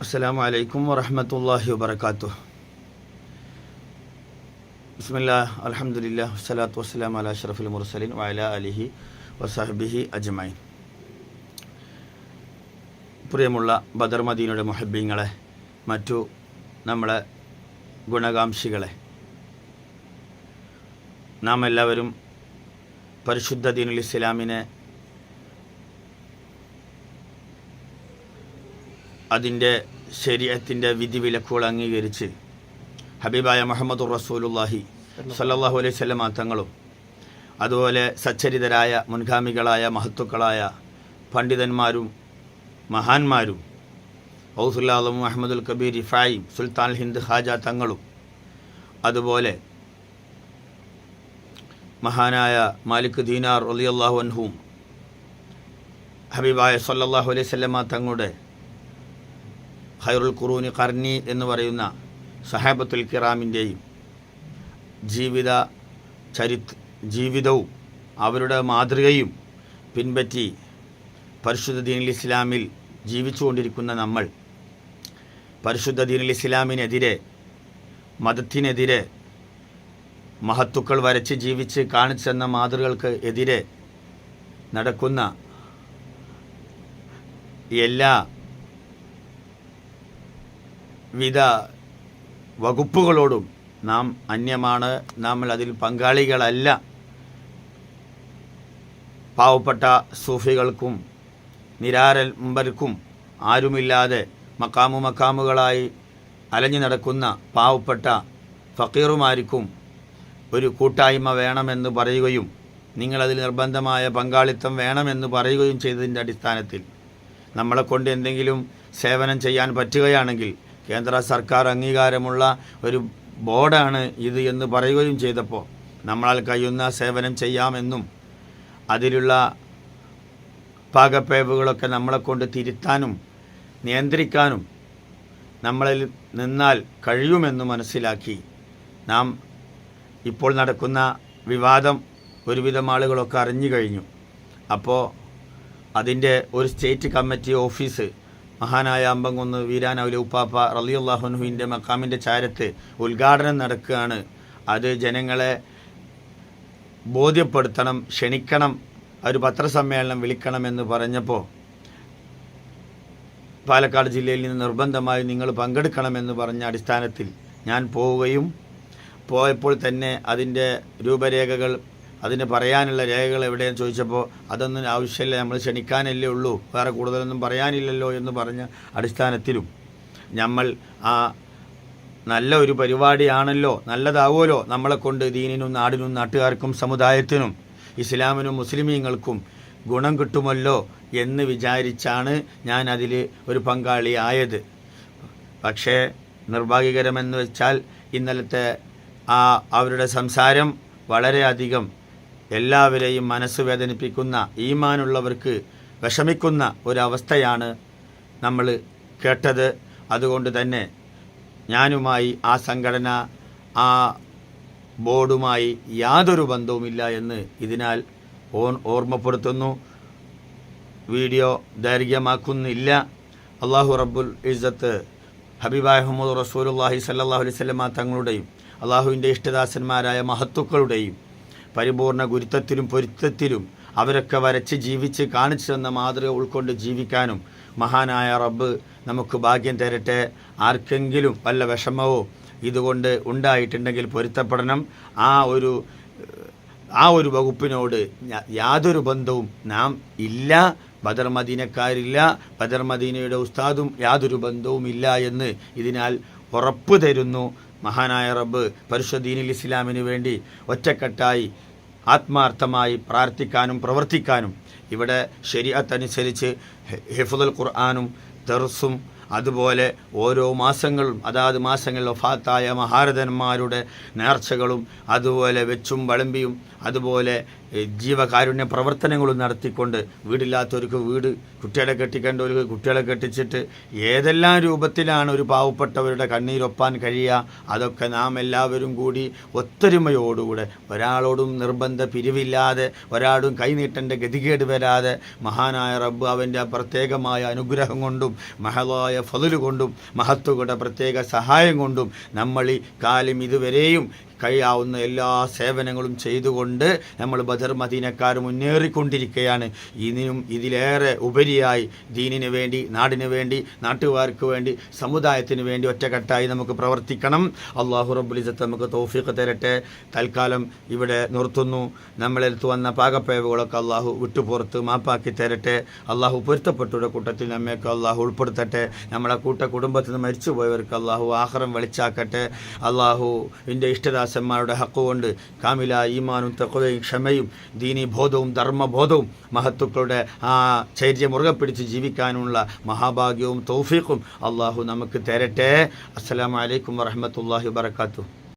السلام عليكم ورحمة الله وبركاته بسم الله الحمد لله والصلاة والسلام على أشرف المرسلين وعلى آله وصحبه أجمعين പ്രിയമുള്ള ബദർ മദീനയുടെ മുഹബ്ബീങ്ങളെ മറ്റു നമ്മളെ ഗുണകാംക്ഷികളെ നാം എല്ലാവരും പരിശുദ്ധ ദീനുൽ ഇസ്ലാമിനെ അതിന്റെ ശരീരത്തിന്റെ വിധിവിലക്കുകൾ അംഗീകരിച്ച് ഹബീബായ മുഹമ്മദ് റസൂലുല്ലാഹി സല്ലാഹു അലൈഹി സ്വലമ തങ്ങളും അതുപോലെ സച്ചരിതരായ മുൻഗാമികളായ മഹത്തുക്കളായ പണ്ഡിതന്മാരും മഹാന്മാരും ഔസുല്ലാദും അഹമ്മദുൽ കബീർ ഇഫായും സുൽത്താൻ ഹിന്ദ് ഹാജ തങ്ങളും അതുപോലെ മഹാനായ മാലിക് ദീനാർ അലിയല്ലാഹു അൻഹും ഹബീബായ സല്ലാഹു അലൈഹി സ്വലമ തങ്ങളുടെ ഖൈറുൽ ഖുറൂനി കർണി എന്ന് പറയുന്ന സഹാബത്തുൽ കിറാമിന്റെയും ജീവിത ചരിത് ജീവിതവും അവരുടെ മാതൃകയും പിൻപറ്റി പരിശുദ്ധ ദീനുൽ ഇസ്ലാമിൽ ജീവിച്ചുകൊണ്ടിരിക്കുന്ന നമ്മൾ പരിശുദ്ധ ദീനുൽ ഇസ്ലാമിനെതിരെ മതത്തിനെതിരെ മഹത്തുക്കൾ വരച്ച് ജീവിച്ച് കാണിച്ചെന്ന മാതൃകൾക്ക് എതിരെ നടക്കുന്ന എല്ലാ വിധ വകുപ്പുകളോടും നാം അന്യമാണ്. നമ്മൾ അതിൽ പങ്കാളികളല്ല. പാവപ്പെട്ട സൂഫികൾക്കും നിരാരംബർക്കും ആരുമില്ലാതെ മക്കാമു മക്കാമുകളായി അലഞ്ഞു നടക്കുന്ന പാവപ്പെട്ട ഫക്കീറുമാർക്കും ഒരു കൂട്ടായ്മ വേണമെന്ന് പറയുകയും നിങ്ങളതിൽ നിർബന്ധമായ പങ്കാളിത്തം വേണമെന്ന് പറയുകയും ചെയ്തതിന്റെ അടിസ്ഥാനത്തിൽ നമ്മളെ കൊണ്ട് എന്തെങ്കിലും സേവനം ചെയ്യാൻ പറ്റുകയാണെങ്കിൽ കേന്ദ്ര സർക്കാർ അംഗീകാരമുള്ള ഒരു ബോർഡാണ് ഇത് എന്ന് പറയുകയും ചെയ്തപ്പോൾ നമ്മളാൽ കഴിയുന്ന സേവനം ചെയ്യാമെന്നും അതിലുള്ള പാകപ്പേവുകളൊക്കെ നമ്മളെ കൊണ്ട് തിരുത്താനും നിയന്ത്രിക്കാനും നമ്മളിൽ നിന്നാൽ കഴിയുമെന്ന് മനസ്സിലാക്കി നാം ഇപ്പോൾ നടക്കുന്ന വിവാദം ഒരുവിധം ആളുകളൊക്കെ അറിഞ്ഞു കഴിഞ്ഞു. അപ്പോൾ അതിന്റെ ഒരു സ്റ്റേറ്റ് കമ്മിറ്റി ഓഫീസ് മഹാനായ അമ്പങ്കുന്ന് വീരാനൗല ഉപ്പാപ്പ റലിയുല്ലാഹുനുവിന്റെ മക്കാമിന്റെ ചാരത്ത് ഉദ്ഘാടനം നടക്കുകയാണ്. അത് ജനങ്ങളെ ബോധ്യപ്പെടുത്തണം ക്ഷണിക്കണം ഒരു പത്രസമ്മേളനം വിളിക്കണമെന്ന് പറഞ്ഞപ്പോൾ പാലക്കാട് ജില്ലയിൽ നിന്ന് നിർബന്ധമായി നിങ്ങൾ പങ്കെടുക്കണമെന്ന് പറഞ്ഞ അടിസ്ഥാനത്തിൽ ഞാൻ പോവുകയും പോയപ്പോൾ തന്നെ അതിന്റെ രൂപരേഖകൾ അതിന് പറയാനുള്ള രേഖകൾ എവിടെയെന്ന് ചോദിച്ചപ്പോൾ അതൊന്നും ആവശ്യമില്ല നമ്മൾ ക്ഷണിക്കാനല്ലേ ഉള്ളൂ. വേറെ കൂടുതലൊന്നും പറയാനില്ലല്ലോ എന്ന് പറഞ്ഞ അടിസ്ഥാനത്തിലും നമ്മൾ ആ നല്ല ഒരു പരിപാടിയാണല്ലോ നല്ലതാവുമല്ലോ നമ്മളെ കൊണ്ട് ദീനിനും നാടിനും നാട്ടുകാർക്കും സമുദായത്തിനും ഇസ്ലാമിനും മുസ്ലിമീങ്ങൾക്കും ഗുണം കിട്ടുമല്ലോ എന്ന് വിചാരിച്ചാണ് ഞാൻ അതിൽ ഒരു പങ്കാളിയായത് പക്ഷേ നിർഭാഗ്യകരമെന്ന് വെച്ചാൽ ഇന്നലത്തെ ആ അവരുടെ സംസാരം വളരെയധികം എല്ലാവരെയും മനസ്സ് വേദനിപ്പിക്കുന്ന ഈമാനുള്ളവർക്ക് വിഷമിക്കുന്ന ഒരവസ്ഥയാണ് നമ്മൾ കേട്ടത്. അതുകൊണ്ട് തന്നെ ഞാനുമായി ആ സംഘടന ആ ബോർഡുമായി യാതൊരു ബന്ധവുമില്ല എന്ന് ഇതിനാൽ ഓൺ ഓർമ്മപ്പെടുത്തുന്നു. വീഡിയോ ദൈർഘ്യമാക്കുന്നില്ല. അള്ളാഹു റബ്ബുൽ ഇസ്സത്ത് ഹബീബായ മുഹമ്മദ് റസൂലുല്ലാഹി സല്ലാഹു അലൈഹി സ്വലമ തങ്ങളുടെയും അള്ളാഹുവിന്റെ ഇഷ്ടദാസന്മാരായ മഹത്തുക്കളുടെയും പരിപൂർണ ഗുരുത്വത്തിലും പൊരുത്തത്തിലും അവരൊക്കെ വരച്ച് ജീവിച്ച് കാണിച്ചു തന്ന മാതൃക ഉൾക്കൊണ്ട് ജീവിക്കാനും മഹാനായ റബ്ബ് നമുക്ക് ഭാഗ്യം തരട്ടെ. ആർക്കെങ്കിലും വല്ല വിഷമവോ ഇതുകൊണ്ട് ഉണ്ടായിട്ടുണ്ടെങ്കിൽ പൊരുത്തപ്പെടണം. ആ ഒരു ആ ഒരു വകുപ്പിനോട് യാതൊരു ബന്ധവും നാം ഇല്ല. ബദർ മദീനക്കാരില്ല ബദർ മദീനയുടെ ഉസ്താദും യാതൊരു ബന്ധവും ഇല്ല എന്ന് ഇതിനാൽ ഉറപ്പ് തരുന്നു. മഹാനായ റബ്ബ് പരിശുദ്ധീനിൽ ഇസ്ലാമിന് വേണ്ടി ഒറ്റക്കെട്ടായി ആത്മാർത്ഥമായി പ്രാർത്ഥിക്കാനും പ്രവർത്തിക്കാനും ഇവിടെ ശരിയത്തനുസരിച്ച് ഹിഫുദുൽ ഖുർആാനും തെർസും അതുപോലെ ഓരോ മാസങ്ങളും അതാത് മാസങ്ങളിൽ ഫാത്തായ മഹാരഥന്മാരുടെ നേർച്ചകളും അതുപോലെ വെച്ചും വളമ്പിയും അതുപോലെ ജീവകാരുണ്യ പ്രവർത്തനങ്ങളും നടത്തിക്കൊണ്ട് വീടില്ലാത്തവർക്ക് വീട് കുട്ടികളെ കെട്ടിക്കേണ്ടവർക്ക് കുട്ടികളെ കെട്ടിച്ചിട്ട് ഏതെല്ലാം രൂപത്തിലാണ് ഒരു പാവപ്പെട്ടവരുടെ കണ്ണീരൊപ്പാൻ കഴിയുക അതൊക്കെ നാം എല്ലാവരും കൂടി ഒത്തൊരുമയോടുകൂടെ ഒരാളോടും നിർബന്ധ പിരിവില്ലാതെ ഒരാളും കൈനീട്ടേണ്ട ഗതികേട് വരാതെ മഹാനായ റബ്ബ് അവന്റെ പ്രത്യേകമായ അനുഗ്രഹം കൊണ്ടും മഹളായ ഫതിൽ കൊണ്ടും മഹത്വയുടെ പ്രത്യേക സഹായം കൊണ്ടും നമ്മൾ ഈ കാലം ഇതുവരെയും കഴിയാവുന്ന എല്ലാ സേവനങ്ങളും ചെയ്തുകൊണ്ട് നമ്മൾ ബദർ മദീനക്കാർ മുന്നേറിക്കൊണ്ടിരിക്കുകയാണ്. ഇതിനും ഇതിലേറെ ഉപരിയായി ദീനിന് വേണ്ടി നാടിന് വേണ്ടി നാട്ടുകാർക്ക് വേണ്ടി സമുദായത്തിന് വേണ്ടി ഒറ്റക്കെട്ടായി നമുക്ക് പ്രവർത്തിക്കണം. അള്ളാഹു റബുലിസത്ത് നമുക്ക് തോഫിക്ക് തരട്ടെ. തൽക്കാലം ഇവിടെ നിർത്തുന്നു. നമ്മളെടുത്ത് വന്ന പാകപ്പേവുകളൊക്കെ അള്ളാഹു വിട്ടുപുറത്ത് മാപ്പാക്കി തരട്ടെ. അള്ളാഹു പൊരുത്തപ്പെട്ടവരുടെ കൂട്ടത്തിൽ നമ്മയൊക്കെ അള്ളാഹു ഉൾപ്പെടുത്തട്ടെ. നമ്മളെ കൂട്ട കുടുംബത്തിൽ നിന്ന് മരിച്ചുപോയവർക്ക് അള്ളാഹു ആഹാരം വെളിച്ചാക്കട്ടെ. അള്ളാഹു ഇന്റെ ഇഷ്ടദാസന്മാരുടെ ഹക്ക് കൊണ്ട് കാമില ഈമാനും തക്കുതയും ക്ഷമയും ദീനീബോധവും ധർമ്മബോധവും മഹത്തുക്കളുടെ ആ ചൈര്യ മുറുകെ പിടിച്ച് ജീവിക്കാനുള്ള മഹാഭാഗ്യവും തൗഫീഖും അള്ളാഹു നമുക്ക് തരട്ടെ. അസ്സലാമലൈക്കും വറഹമത്തല്ലാഹി വാത്തു